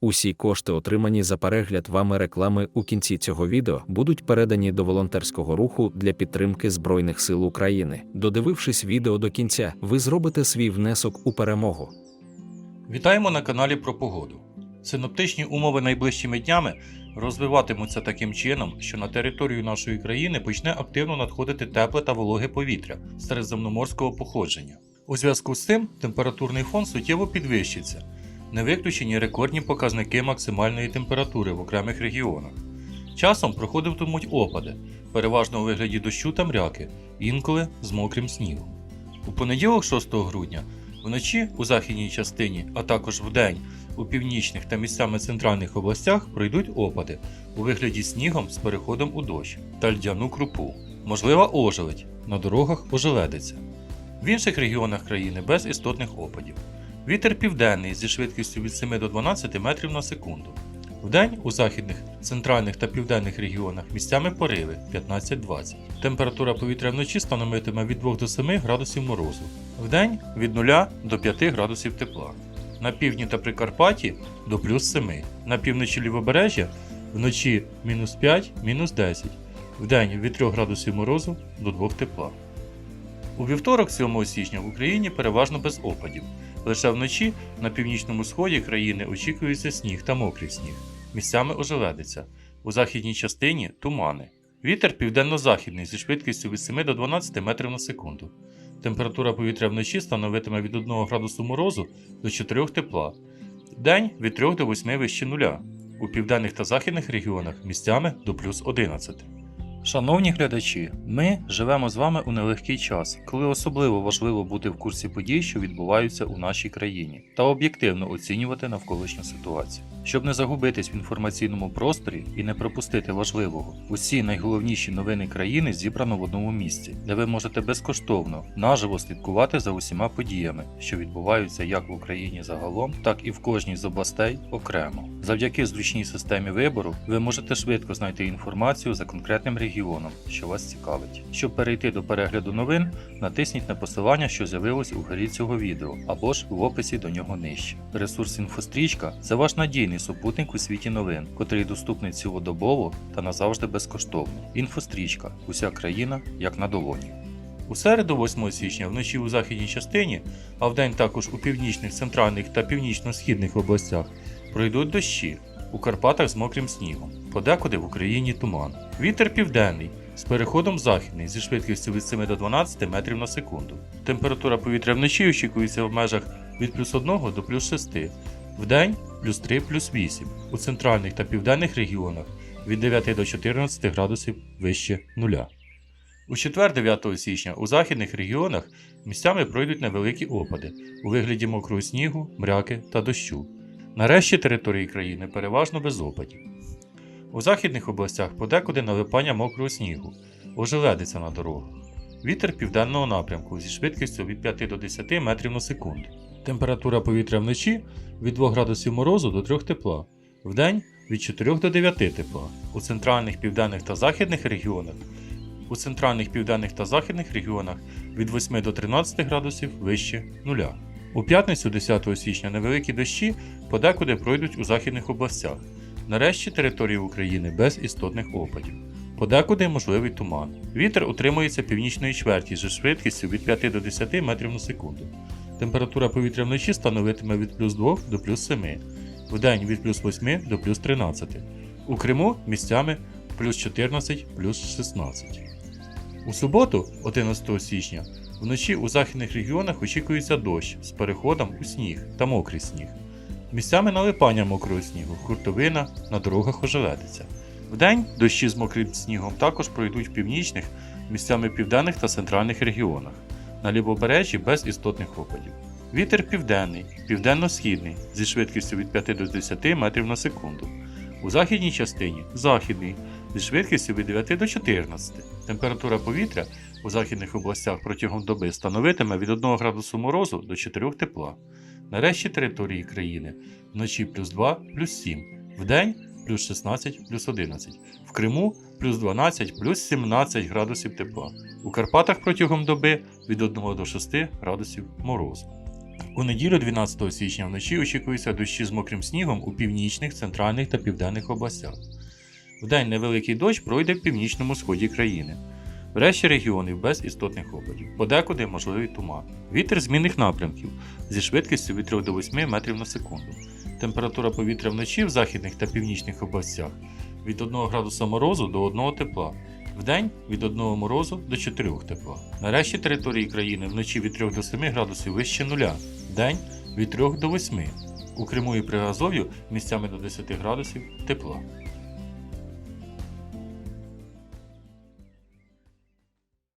Усі кошти, отримані за перегляд вами реклами у кінці цього відео, будуть передані до волонтерського руху для підтримки Збройних сил України. Додивившись відео до кінця, ви зробите свій внесок у перемогу. Вітаємо на каналі про погоду. Синоптичні умови найближчими днями розвиватимуться таким чином, що на територію нашої країни почне активно надходити тепле та вологе повітря середземноморського походження. У зв'язку з цим температурний фон суттєво підвищиться, не виключені рекордні показники максимальної температури в окремих регіонах. Часом проходитимуть опади, переважно у вигляді дощу та мряки, інколи з мокрим снігом. У понеділок, 6 грудня, вночі у західній частині, а також вдень у північних та місцями центральних областях пройдуть опади у вигляді снігом з переходом у дощ та льдяну крупу. Можлива ожеледь, на дорогах ожеледиться. В інших регіонах країни без істотних опадів. Вітер південний зі швидкістю від 7 до 12 метрів на секунду. Вдень у західних, центральних та південних регіонах місцями пориви 15-20. Температура повітря вночі становитиме від 2 до 7 градусів морозу. Вдень від 0 до 5 градусів тепла. На півдні та Прикарпатті до плюс 7. На півночі лівобережжя вночі мінус 5, мінус 10. Вдень від 3 градусів морозу до 2 тепла. У вівторок, 7 січня, в Україні переважно без опадів. Лише вночі на північному сході країни очікується сніг та мокрий сніг. Місцями ожеледиться. У західній частині тумани. Вітер південно-західний зі швидкістю від 7 до 12 метрів на секунду. Температура повітря вночі становитиме від 1 градусу морозу до 4 тепла. День від 3 до 8 вище нуля. У південних та західних регіонах місцями до плюс 11. Шановні глядачі, ми живемо з вами у нелегкий час, коли особливо важливо бути в курсі подій, що відбуваються у нашій країні, та об'єктивно оцінювати навколишню ситуацію. Щоб не загубитись в інформаційному просторі і не пропустити важливого, усі найголовніші новини країни зібрано в одному місці, де ви можете безкоштовно наживо слідкувати за усіма подіями, що відбуваються як в Україні загалом, так і в кожній з областей окремо. Завдяки зручній системі вибору ви можете швидко знайти інформацію за конкретним регіоном, що вас цікавить. Щоб перейти до перегляду новин, натисніть на посилання, що з'явилось у горі цього відео, або ж в описі до нього нижче. Ресурс інфострічка це ваш надійний супутник у світі новин, котрий доступний цілодобово та назавжди безкоштовно. Інфострічка уся країна як на долоні. У середу, 8 січня, вночі у західній частині, а вдень також у північних, центральних та північно-східних областях пройдуть дощі, у Карпатах з мокрим снігом, подекуди в Україні туман. Вітер південний з переходом західний зі швидкістю від 7 до 12 метрів на секунду. Температура повітря вночі очікується в межах від плюс 1 до плюс 6, вдень плюс 3 плюс 8, у центральних та південних регіонах від 9 до 14 градусів вище нуля. У четвер 9 січня у західних регіонах місцями пройдуть невеликі опади у вигляді мокрого снігу, мряки та дощу. Нарешті території країни переважно без опадів. У західних областях подекуди налипання мокрого снігу, ожеледиться на дорогах. Вітер південного напрямку зі швидкістю від 5 до 10 метрів на секунду. Температура повітря вночі від 2 градусів морозу до 3 тепла, вдень від 4 до 9 тепла. У центральних південних та західних регіонах у центральних південних та західних регіонах від 8 до 13 градусів вище нуля. У п'ятницю 10 січня невеликі дощі подекуди пройдуть у західних областях. Нарешті території України без істотних опадів. Подекуди можливий туман. Вітер утримується північної чверті зі швидкістю від 5 до 10 метрів на секунду. Температура повітря вночі становитиме від плюс 2 до плюс 7, вдень від плюс 8 до плюс 13. У Криму місцями плюс 14 плюс 16. У суботу, 11 січня, вночі у західних регіонах очікується дощ з переходом у сніг та мокрий сніг. Місцями налипання мокрого снігу, хуртовина на дорогах ожеледиться. Вдень дощі з мокрим снігом також пройдуть в північних, місцями південних та центральних регіонах, на лівобережжі без істотних опадів. Вітер південний, південно-східний зі швидкістю від 5 до 10 метрів на секунду. У західній частині західний зі швидкістю від 9 до 14. Температура повітря у західних областях протягом доби становитиме від 1 градусу морозу до 4 тепла. Нарешті території країни вночі плюс 2 плюс 7, вдень плюс 16 плюс 11, в Криму плюс 12 плюс 17 градусів тепла. У Карпатах протягом доби від 1 до 6 градусів морозу. У неділю 12 січня вночі очікується дощі з мокрим снігом у північних, центральних та південних областях. Вдень невеликий дощ пройде в північному сході країни. Врешті регіонів без істотних опадів. Подекуди можливий туман. Вітер змінних напрямків зі швидкістю від 3 до 8 метрів на секунду. Температура повітря вночі в західних та північних областях від 1 градуса морозу до 1 тепла. Вдень від 1 морозу до 4 тепла. На решті території країни вночі від 3 до 7 градусів вище нуля, вдень від 3 до 8. У Криму і Приазов'ю місцями до 10 градусів тепла.